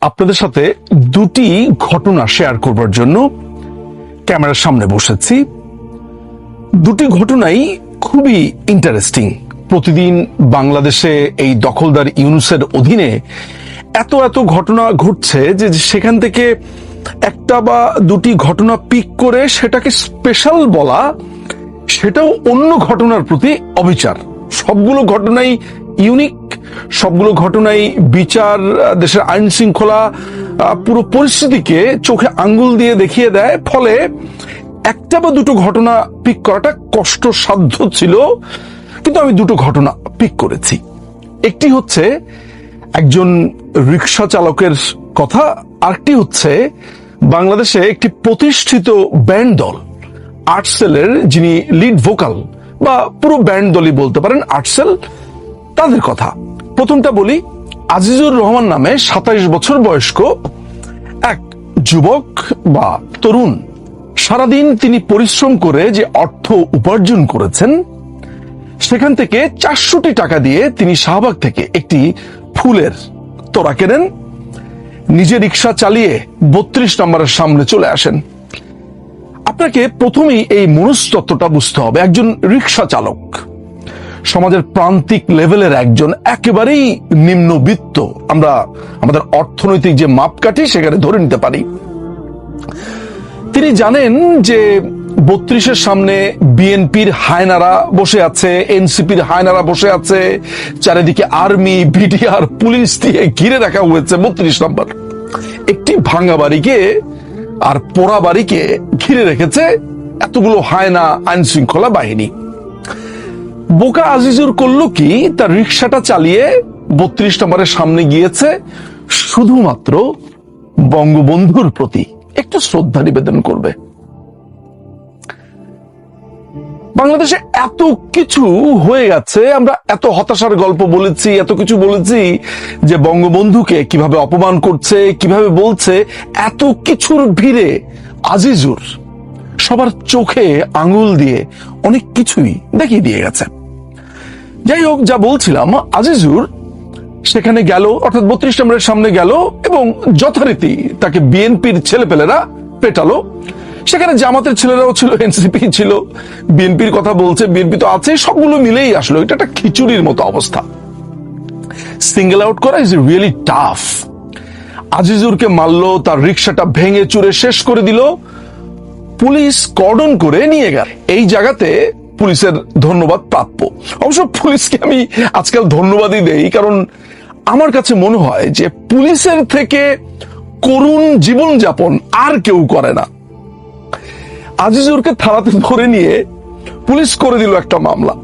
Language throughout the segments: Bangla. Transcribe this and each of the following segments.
আপনাদের সাথে দুটি ঘটনা শেয়ার করবার জন্য ক্যামেরার সামনে বসেছি। দুটি ঘটনাই খুবই ইন্টারেস্টিং প্রতিদিন বাংলাদেশে এই দখলদার ইউনুসের অধীনে এত এত ঘটনা ঘটছে যে সেখান থেকে একটা বা দুটি ঘটনা পিক করে সেটাকে স্পেশাল বলা, সেটাও অন্য ঘটনার প্রতি অবিচার। সবগুলো ঘটনাই ইউনিক সবগুলো ঘটনাই বিচার দেশের আইন শৃঙ্খলা পুরো পরিস্থিতিকে চোখে আঙ্গুল দিয়ে দেখিয়ে দেয়। ফলে একটা বা দুটো ঘটনা পিক করাটা কষ্টসাধ্য ছিল, কিন্তু আমি দুটো ঘটনা পিক করেছি। একটি হচ্ছে একজন রিক্সা চালকের কথা, আরেকটি হচ্ছে বাংলাদেশে একটি প্রতিষ্ঠিত ব্যান্ড দল, আর্টসেলের, যিনি লিড ভোকাল বা পুরো ব্যান্ড দলই বলতে পারেন আর্টসেল, তাদের কথা। প্রথমটা বলি, আজিজুর রহমান নামে সাতাইশ বছর বয়স্ক এক যুবক বা তরুণ। সারাদিন তিনি পরিশ্রম করে যে অর্থ উপার্জন করেছেন, সেখান থেকে চারশোটি টাকা দিয়ে তিনি শাহবাগ থেকে একটি ফুলের তোরা কেনেন। নিজে রিক্সা চালিয়ে বত্রিশ নম্বরের সামনে চলে আসেন। আপনাকে প্রথমেই এই মনস্তত্ত্বটা বুঝতে হবে। একজন রিক্সা চালক। সমাজের প্রান্তিক লেভেলের একজন একেবারেই নিম্নবিত্ত। আমরা আমাদের অর্থনৈতিক যে মাপকাঠি সেখানে ধরে নিতে পারি। তিনি জানেন যে বত্রিশের সামনে বিএনপির হায়নারা বসে আছে, এনসিপির হায়নারা বসে আছে, চারিদিকে আর্মি বিডিআর পুলিশ দিয়ে ঘিরে রাখা হয়েছে বত্রিশ নম্বর। একটি ভাঙ্গা বাড়িকে আর পোড়া বাড়িকে ঘিরে রেখেছে এতগুলো হায়না আইন শৃঙ্খলা বাহিনী। বোকা আজিজুর করল কি? তার রিক্সাটা চালিয়ে বত্রিশ নম্বরের সামনে গিয়েছে শুধুমাত্র বঙ্গবন্ধুর প্রতি একটু শ্রদ্ধা নিবেদন করবে। বাংলাদেশে এত কিছু হয়ে গেছে, আমরা এত হতাশার গল্প বলেছি, এত কিছু বলেছি যে বঙ্গবন্ধুকে কীভাবে অপমান করছে, কীভাবে বলছে, এত কিছুর ভিড়ে আজিজুর সবার চোখে আঙুল দিয়ে অনেক কিছুই দেখিয়ে দিয়ে গেছে। যাই হোক, যা বলছিলাম, আজিজুর সেখানে গেল, অর্থাৎ বত্রিশ নম্বরের সামনে গেল এবং যথারীতি তাকে বিএনপির ছেলেপেলেরা পেটালো। সেখানে জামাতের ছেলেরাও ছিল, এনসিপি ছিল, বিএনপির কথা বলছে, বিএনপি তো আছে, সবগুলো মিলেই আসলো। এটা একটা খিচুড়ির মতো অবস্থা। সিঙ্গেল আউট করা ইজ রিয়েলি টাফ আজিজুরকে মারলো, তার রিক্সাটা ভেঙে চুরে শেষ করে দিল। পুলিশ কর্ডন করে নিয়ে গেল। এই জায়গাতে পুলিশের ধন্যবাদ প্রাপ্য। অবশ্য পুলিশকে আমি আজকাল ধন্যবাদই দেই, কারণ আমার কাছে মনে হয় যে পুলিশের থেকে করুণ জীবনযাপন আর কেউ করে না। আজিজুরকে থানাতে ধরে নিয়ে পুলিশ করে দিল একটা মামলা।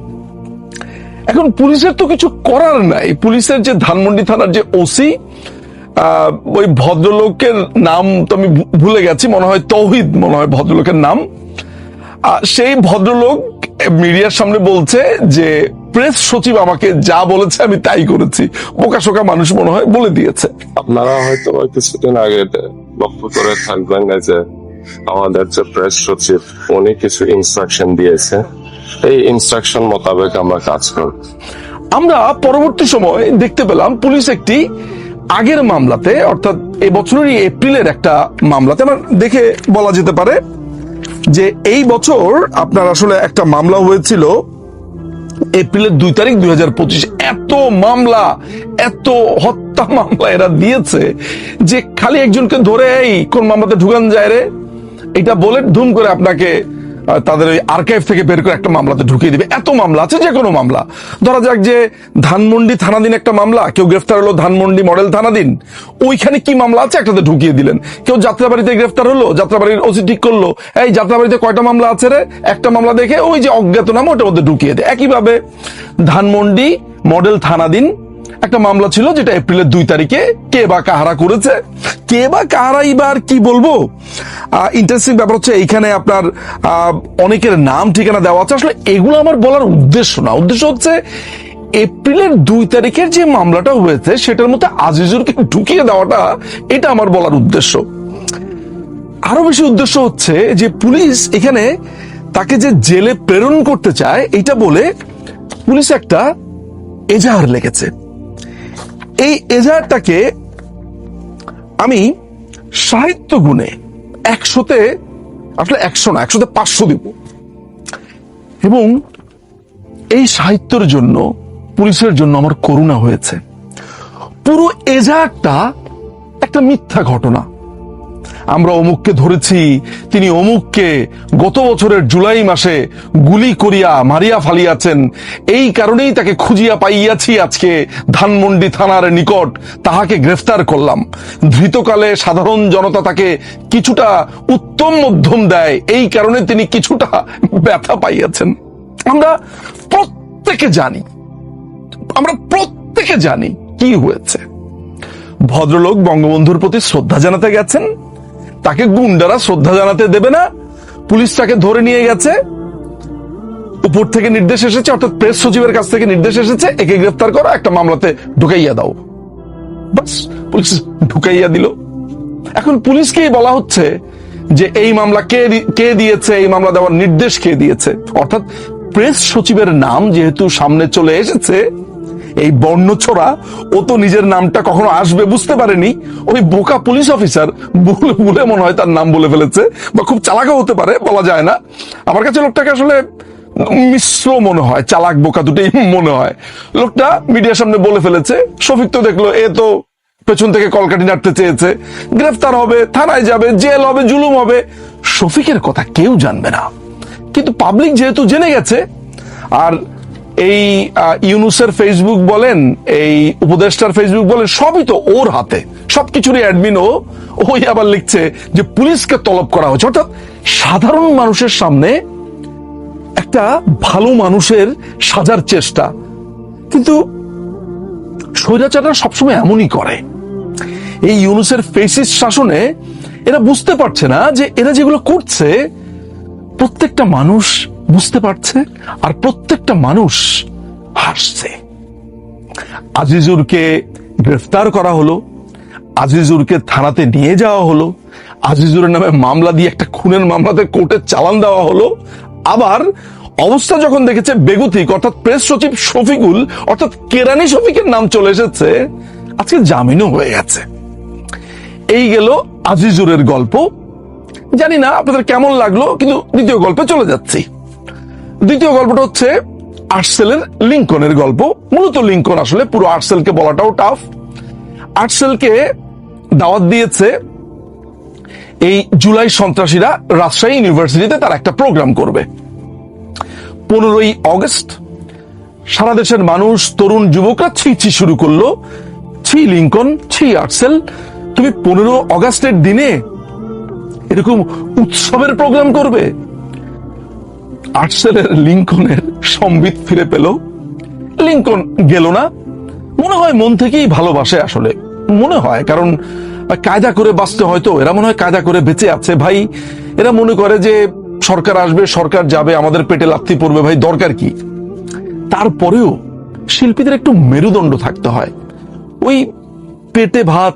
এখন পুলিশের তো কিছু করার নাই। পুলিশের যে ধানমন্ডি থানার যে ওসি ওই ভদ্রলোকের নাম তো আমি ভুলে গেছি, মনে হয় তৌহিদ, মনে হয় ভদ্রলোকের নাম। সেই ভদ্রলোক মিডিয়ার সামনে বলছে যে প্রেস সচিব আমাকে যা বলেছে আমি তাই করেছি। বোকা শোকা মানুষ মনে হয় বলে দিয়েছে। আপনারা হয়তো কিছুদিন আগে লক্ষ্য করে থাকবেন না যে আমাদের যে প্রেস সচিব উনি কিছু ইনস্ট্রাকশন দিয়েছে। এই ইনস্ট্রাকশন মোতাবেক আমরা কাজ করব। আমরা পরবর্তী সময় দেখতে পেলাম পুলিশ একটি আগের মামলাতে অর্থাৎ এই বছরেরই এপ্রিলের একটা মামলাতে আমার দেখে বলা যেতে পারে যে এই বছর আপনার আসলে একটা মামলা হয়েছিল এপ্রিলের দুই তারিখ দুই হাজার পঁচিশ। এত মামলা, এত হত্যা মামলা এরা দিয়েছে যে খালি একজনকে ধরে এই কোন মামলাতে ঢুকান যায় রে। এটা বলে ধুম করে আপনাকে তাদের ওই আর্কাইভ থেকে বের করে একটা মামলাতে ঢুকিয়ে দিবে। এত মামলা আছে, যে কোনো মামলা। ধরা যাক যে ধানমন্ডি থানাদিন একটা মামলা, কেউ গ্রেফতার হলো ধানমন্ডি মডেল থানাদিন ওইখানে কি মামলা আছে একটাতে ঢুকিয়ে দিলেন? কেউ যাত্রাবাড়িতে গ্রেফতার হলো, যাত্রাবাড়ির ওসি ঠিক করল, এই যাত্রাবাড়িতে কয়টা মামলা আছে রে? একটা মামলা দেখে ওই যে অজ্ঞাতনাম ওটার মধ্যে ঢুকিয়ে দেয় একইভাবে ধানমন্ডি মডেল থানাদিন একটা মামলা ছিল যেটা এপ্রিলের দুই তারিখে কে বা কাহারা করেছে। কে বা কাহারা এবার কি বলব? ইন্টারেস্টিং ব্যাপার হচ্ছে এইখানে আপনার অনেকের নাম ঠিকানা দেওয়া আছে। আসলে এগুলো আমার বলার উদ্দেশ্য না। উদ্দেশ্য হচ্ছে এপ্রিলের দুই তারিখের যে মামলাটা হয়েছে, সেটার মধ্যে আজিজুরকে ঢুকিয়ে দেওয়াটা, এটা আমার বলার উদ্দেশ্য। আরও বেশি উদ্দেশ্য হচ্ছে যে পুলিশ এখানে তাকে যে জেলে প্রেরণ করতে চায় এটা বলে পুলিশ একটা এজাহার লেগেছে এই এজাহারটাকে আমি সাহিত্য গুণে একশোতে, আসলে একশো না, একশোতে পাঁচশো দিব। এবং এই সাহিত্যের জন্য, পুলিশের জন্য আমার করুণা হয়েছে। পুরো এজাহারটা একটা মিথ্যা ঘটনা। আমরা অমুককে ধরেছি, তিনি অমুককে গত বছরের জুলাই মাসে গুলি করিয়া মারিয়া ফালিয়াছেন। এই কারণেই তাকে খুঁজিয়া পাইয়াছি আজকে ধানমন্ডি থানার নিকট। তাহাকে গ্রেফতার করলাম। ধৃতকালে সাধারণ জনতা তাকে কিছুটা উত্তম মধ্যম দেয়। এই কারণে তিনি কিছুটা ব্যথা পাইয়াছেন। আমরা প্রত্যেকে জানি, আমরা প্রত্যেকে জানি কি হয়েছে। ভদ্রলোক বঙ্গবন্ধুর প্রতি শ্রদ্ধা জানাতে গেছেন। তাকে গুন্ডারা শ্রদ্ধা জানাতে দেবে না। পুলিশ তাকে ধরে নিয়ে গেছে। উপর থেকে নির্দেশ এসেছে, অর্থাৎ প্রেস সচিবের কাছ থেকে নির্দেশ এসেছে, একে গ্রেফতার করো, একটা মামলাতে ঢুকাইয়া দাও। বাস পুলিশ ঢুকাইয়া দিল। এখন পুলিশকেই বলা হচ্ছে যে এই মামলা কে কে দিয়েছে, এই মামলা দেওয়ার নির্দেশ কে দিয়েছে? অর্থাৎ প্রেস সচিবের নাম যেহেতু সামনে চলে এসেছে এই বর্ণ ছোড়া, ও তো নিজের নামটা কখনো আসবে বুঝতে পারেনি। ওই বোকা পুলিশ অফিসার ভুলে ভুলে মনে হয় তার নাম বলে ফেলেছে, বা খুব চালাকও হতে পারে, বলা যায় না। আমার কাছে লোকটাকে আসলে মিশ্র মনে হয়, চালাক, বোকা দুটোই মনে হয়। লোকটা মিডিয়ার সামনে বলে ফেলেছে, শফিক তো দেখল, এ তো পেছন থেকে কলকাটি নাড়তে চেয়েছে। গ্রেফতার হবে, থানায় যাবে, জেল হবে, জুলুম হবে। শফিকের কথা কেউ জানবে না। কিন্তু পাবলিক যেহেতু জেনে গেছে, আর এই ইউনুসের ফেসবুক বলেন, এই উপদেষ্টার ফেসবুক বলেন, সবই তো ওর হাতে। সবকিছুরই অ্যাডমিন ও। ওই আবার লিখছে যে পুলিশকে তলব করা হচ্ছে। অর্থাৎ সাধারণ মানুষের সামনে একটা ভালো মানুষের সাজার চেষ্টা। কিন্তু স্বৈরাচাররা সবসময় এমনই করে। এই ইউনুসের ফেসিস শাসনে এরা বুঝতে পারছে না যে এরা যেগুলো করছে, প্রত্যেকটা মানুষ বুঝতে পারছে আর প্রত্যেকটা মানুষ হাসছে। আজিজুরকে গ্রেফতার করা হলো, আজিজুরকে থানাতে নিয়ে যাওয়া হলো, আজিজুরের নামে মামলা দিয়ে একটা খুনের মামলাতে কোর্টে চালান দেওয়া হলো। আবার অবস্থা যখন দেখেছে বেগুতিক, অর্থাৎ প্রেস সচিব শফিকুল, অর্থাৎ কেরানি শফিকের নাম চলে এসেছে, আজকে জামিনও হয়ে গেছে। এই গেল আজিজুরের গল্প। জানি না আপনাদের কেমন লাগল, কিন্তু দ্বিতীয় গল্পে চলে যাচ্ছি। দ্বিতীয় গল্পটা হচ্ছে আর্টসেলের লিঙ্কনের গল্প। মূলত লিঙ্কন আসলে পুরো আর্টসেলকে বলাটাও টাফ আর্টসেলকে দাওয়াত দিয়েছে এই জুলাই সন্ত্রাসীরা রাজশাহী ইউনিভার্সিটিতে তার একটা প্রোগ্রাম করবে। পনেরোই অগস্ট, সারা দেশের মানুষ, তরুণ যুবকরা ছি ছি শুরু করল। ছি লিঙ্কন, ছি আর্টসেল তুমি পনেরো অগস্টের দিনে এরকম উৎসবের প্রোগ্রাম করবে? আর্টসেলের লিঙ্কনের সম্বিত ফিরে পেল। লিঙ্কন গেল না। মনে হয় মন থেকেই ভালোবাসে আসলে। মনে হয়, কারণ কায়দা করে বাঁচতে হয়তো, এরা মনে হয় কায়দা করে বেঁচে আছে। ভাই, এরা মনে করে যে সরকার আসবে, সরকার যাবে, আমাদের পেটে লাথি পড়বে, ভাই, দরকার কি? তারপরেও শিল্পীদের একটু মেরুদণ্ড থাকতে হয়। ওই পেটে ভাত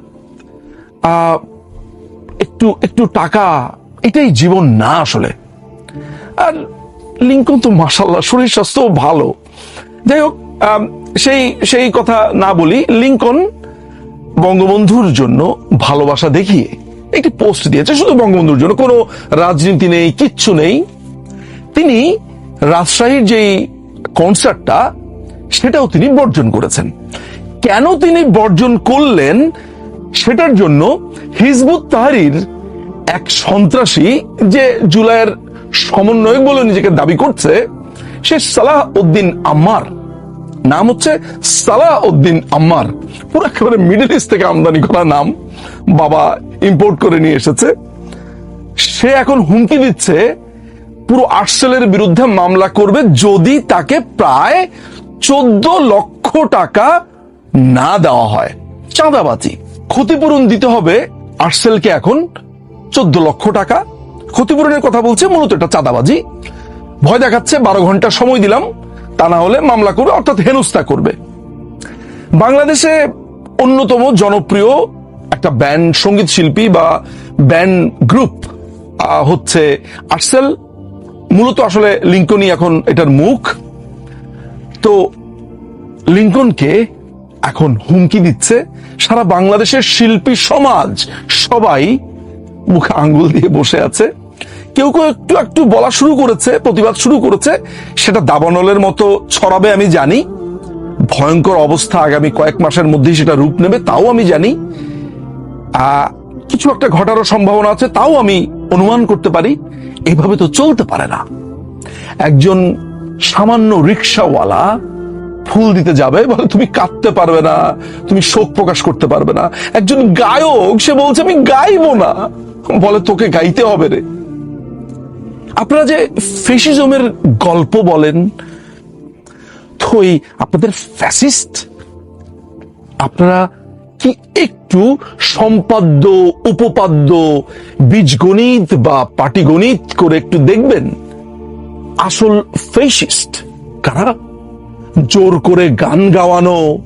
একটু একটু টাকা, এটাই জীবন না আসলে। আর লিঙ্কন তো মাসাল্লাহ শরীর স্বাস্থ্য ভালো। যাই হোক সেই সেই কথা না বলি, লিঙ্কন বঙ্গবন্ধুর জন্য ভালোবাসা দেখিয়ে একটি পোস্ট দিয়েছে, শুধু বঙ্গবন্ধুর জন্য, কোনো রাজনীতি নেই, কিচ্ছু নেই। তিনি রাজশাহীর যেই কনসার্টটা সেটাও তিনি বর্জন করেছেন। কেন তিনি বর্জন করলেন, সেটার জন্য হিজবুত তাহারির এক সন্ত্রাসী যে জুলাইয়ের সমন্বয়ক বলে নিজেকে দাবি করছে, সে সালাহ উদ্দিন আম্মার। নাম হচ্ছে সালাহ উদ্দিন আম্মার। পুরো একেবারে মিডল ইস্ট থেকে আমদানি করা নাম বাবা ইম্পোর্ট করে নিয়ে এসেছে। সে এখন হুমকি দিচ্ছে, পুরো আর্সেলের বিরুদ্ধে মামলা করবে যদি তাকে প্রায় চোদ্দ লক্ষ টাকা না দেওয়া হয়। চাঁদাবাজি। ক্ষতিপূরণ দিতে হবে আর্টসেলকে এখন চোদ্দ লক্ষ টাকা। ক্ষতিপূরণের কথা বলছে, মূলত এটা চাঁদাবাজি। ভয় দেখাচ্ছে, বারো ঘণ্টা সময় দিলাম, তা না হলে মামলা করবে, অর্থাৎ হেনস্থা করবে। বাংলাদেশে অন্যতম জনপ্রিয় একটা ব্যান্ড, সংগীত শিল্পী বা ব্যান্ড গ্রুপ হচ্ছে আর্সেল। মূলত আসলে লিঙ্কনই এখন এটার মুখ। তো লিঙ্কনকে এখন হুমকি দিচ্ছে সারা বাংলাদেশের শিল্পী সমাজ। সবাই মুখে আঙ্গুল দিয়ে বসে আছে। কেউ কেউ একটু একটু বলা শুরু করেছে, প্রতিবাদ শুরু করেছে, সেটা দাবানলের মতো ছড়াবে আমি জানি। ভয়ঙ্কর অবস্থা আগামী কয়েক মাসের মধ্যেই সেটা রূপ নেবে, তাও আমি জানি। কিছু একটা ঘটারও সম্ভাবনা আছে, তাও আমি অনুমান করতে পারি। এইভাবে তো চলতে পারে না। একজন সামান্য রিক্সাওয়ালা ফুল দিতে যাবে, বলে তুমি কাঁদতে পারবে না, তুমি শোক প্রকাশ করতে পারবে না। একজন গায়ক, সে বলছে, আমি গাইবো না। বলে, তোকে গাইতে হবে রে। আপনারা যে ফেসিজমের গল্প বলেন এই আপনাদের ফ্যাসিস্ট? আপনারা কি একটু সম্পাদ্য, উপপাদ্য, বীজগণিত বা পাটিগণিত করে একটু দেখবেন? আসল ফেসিস্ট কারা? জোর করে গান গাওয়ানো,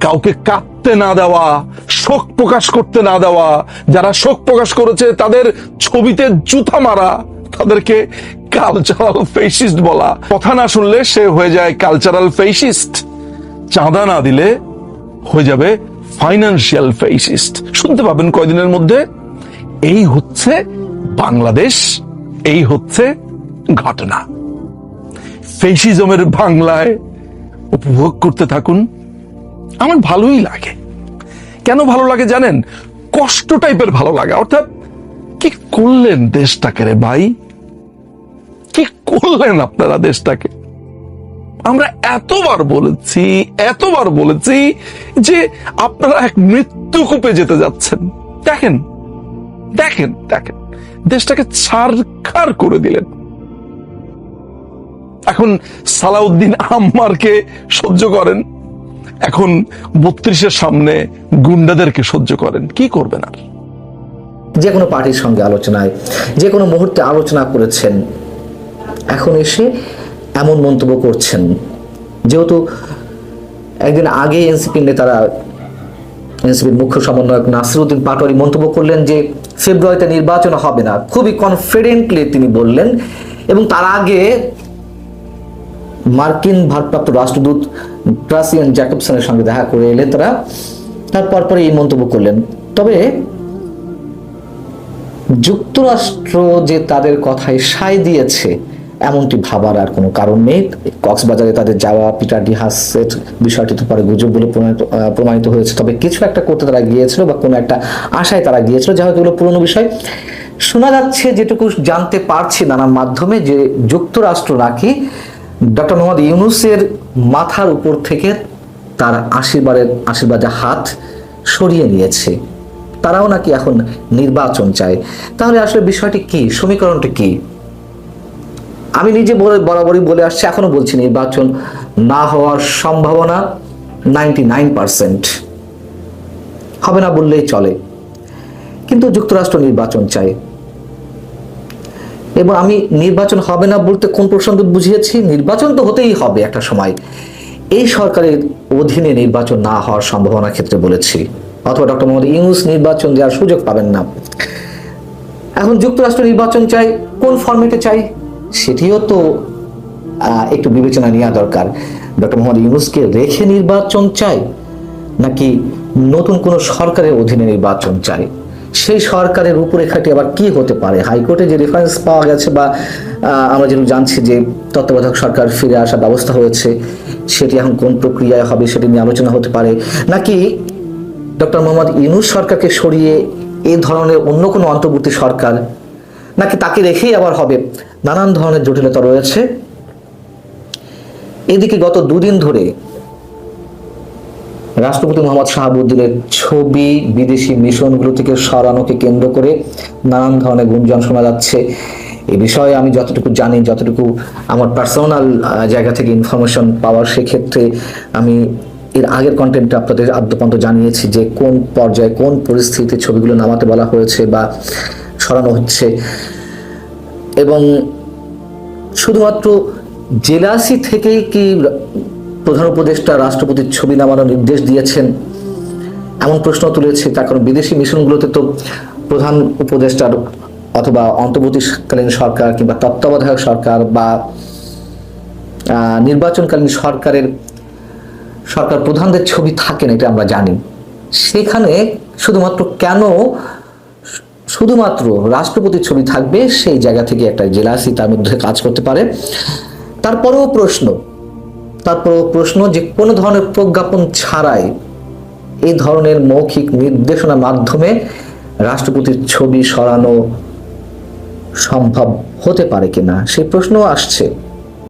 কাউকে কাঁদতে না দেওয়া, শোক প্রকাশ করতে না দেওয়া, যারা শোক প্রকাশ করেছে তাদের ছবিতে জুতা মারা তাদেরকে কালচারাল ফেসিস্ট বলা। কথা না শুনলে সে হয়ে যায় কালচারাল ফেসিস্ট চাঁদা না দিলে হয়ে যাবে ফাইন্যান্সিয়াল ফেসিস্ট শুনতে পাবেন কয়দিনের মধ্যে? এই হচ্ছে বাংলাদেশ, এই হচ্ছে ঘটনা। ফেসিজমের বাংলায় উপভোগ করতে থাকুন। আমার ভালোই লাগে। কেন ভালো লাগে জানেন? কষ্ট টাইপের ভালো লাগে। অর্থাৎ কি করলেন দেশটাকে রে ভাই? কি করলেন আপনারা দেশটাকে আমরা এতবার বলেছি এতবার বলেছি যে আপনারা এক মৃত্যুকূপে যেতে যাচ্ছেন। দেখেন দেখেন দেখেন, দেশটাকে ছাড়খার করে দিলেন। এখন সালাউদ্দিন আম্মারকে সহ্য করেন, এখন বত্রিশের সামনে গুন্ডাদেরকে সহ্য করেন, কি করবেন আর? যে কোনো পার্টির সঙ্গে আলোচনায়, যে কোনো মুহূর্তে আলোচনা করেছেন এখন এসে এমন মন্তব্য করছেন। যেহেতু একদিন আগে এনসিপি নেতারা এনসিপির মুখ্য সমন্বয়ক নাসিরুদ্দিন পাটোয়ারি মন্তব্য করলেন যে, ফেব্রুয়ারিতে নির্বাচন হবে না। খুবই কনফিডেন্টলি তিনি বললেন। এবং তার আগে মার্কিন ভারপ্রাপ্ত রাষ্ট্রদূত ট্রাসিয়ান জ্যাকবসনের সঙ্গে দেখা করে এলেন তারা তারপর পরে এই মন্তব্য করলেন। তবে যুক্তরাষ্ট্র যে তাদের কথায় সায় দিয়েছে এমনটি ভাবার আর কোনো কারণ নেই। কক্সবাজারে তাদের যাওয়া পিটার ডিহাসের বিষয়টি তো পরে গুজব বলে প্রমাণিত হয়েছে। তবে কিছু একটা করতে তারা গিয়েছিল বা কোনো একটা আশায় তারা গিয়েছিল যা হয়তো পুরনো বিষয়। শোনা যাচ্ছে যেটুকু জানতে পারছি নানান মাধ্যমে, যে যুক্তরাষ্ট্র নাকি ডক্টর মোহাম্মদ ইউনুসের মাথার উপর থেকে তার আশীর্বাদের আশীর্বাদের হাত সরিয়ে নিয়েছে। তারাও নাকি এখন নির্বাচন চায়। তাহলে আসলে বিষয়টি কি? সমীকরণটি কি? আমি নিজে বলে, বরাবরই বলে আসছি, এখনও বলছি নির্বাচন না হওয়ার সম্ভাবনা নাইনটি নাইন পার্সেন্ট হবে না বললেই চলে। কিন্তু যুক্তরাষ্ট্র নির্বাচন চায়। এবং আমি নির্বাচন হবে না বলতে কোন প্রসঙ্গ বুঝিয়েছি? নির্বাচন তো হতেই হবে একটা সময়। এই সরকারের অধীনে নির্বাচন না হওয়ার সম্ভাবনার ক্ষেত্রে বলেছি। অথবা ডক্টর মোহাম্মদ ইউনুস নির্বাচন দেওয়ার সুযোগ পাবেন না। এখন যুক্তরাষ্ট্র নির্বাচন চাই কোন ফরম্যাটে চাই সেটিও তো একটু বিবেচনা নেওয়া দরকার। ডক্টর মোহাম্মদ ইউনুসকে রেখে নির্বাচন চাই, নাকি নতুন কোন সরকারের অধীনে নির্বাচন চাই? সেই সরকারের রূপরেখাটি আবার কি হতে পারে? হাইকোর্টে যে রেফারেন্স পাওয়া গেছে বা আমরা যেন জানছি যে তত্ত্বাবধায়ক সরকার ফিরে আসার ব্যবস্থা হয়েছে, সেটি এখন কোন প্রক্রিয়ায় হবে সেটি নিয়ে আলোচনা হতে পারে। নাকি ডক্টর মোহাম্মদ ইউনুস সরকারকে সরিয়ে এই ধরনের অন্য কোনো অন্তর্বর্তী সরকার নাকি তাকে রেখেই আবার হবে? নানান ধরনের জটিলতা রয়েছে। এদিকে গত দুদিন ধরে রাষ্ট্রপতি মোহাম্মদ শাহাবুদ্দিনের ছবি, বিদেশি মিশনগুলো থেকে সরানোকে কেন্দ্র করে নানান ধরনের গুঞ্জন শোনা যাচ্ছে। এ বিষয়ে আমি যতটুকু জানি, যতটুকু আমার পার্সোনাল জায়গা থেকে ইনফরমেশন পাওয়ার সেক্ষেত্রে আমি এর আগের কন্টেন্টটা আপনাদের আদ্যপন্ত জানিয়েছি যে কোন পর্যায়ে কোন পরিস্থিতিতে ছবিগুলো নামাতে বলা হয়েছে বা সরানো হচ্ছে। এবং শুধুমাত্র জেলাসি থেকেই কি প্রধান উপদেষ্টা, রাষ্ট্রপতির ছবি নামানোর নির্দেশ দিয়েছেন? এমন প্রশ্ন তুলেছে, তার কারণ বিদেশি মিশনগুলোতে তো প্রধান উপদেষ্টার অথবা অন্তর্বর্তীকালীন সরকার কিংবা তত্ত্বাবধায়ক সরকার বা নির্বাচনকালীন সরকারের, সরকার প্রধানদের ছবি থাকে না, এটা আমরা জানি। সেখানে শুধুমাত্র কেন শুধুমাত্র রাষ্ট্রপতির ছবি থাকবে, সেই জায়গা থেকে একটা জেলাসি তার মধ্যে কাজ করতে পারে। তারপরেও প্রশ্ন তারপরেও প্রশ্ন যে কোনো ধরনের প্রজ্ঞাপন ছাড়াই এই ধরনের মৌখিক নির্দেশনার মাধ্যমে রাষ্ট্রপতির ছবি সরানো সম্ভব হতে পারে কিনা? সেই প্রশ্নও আসছে।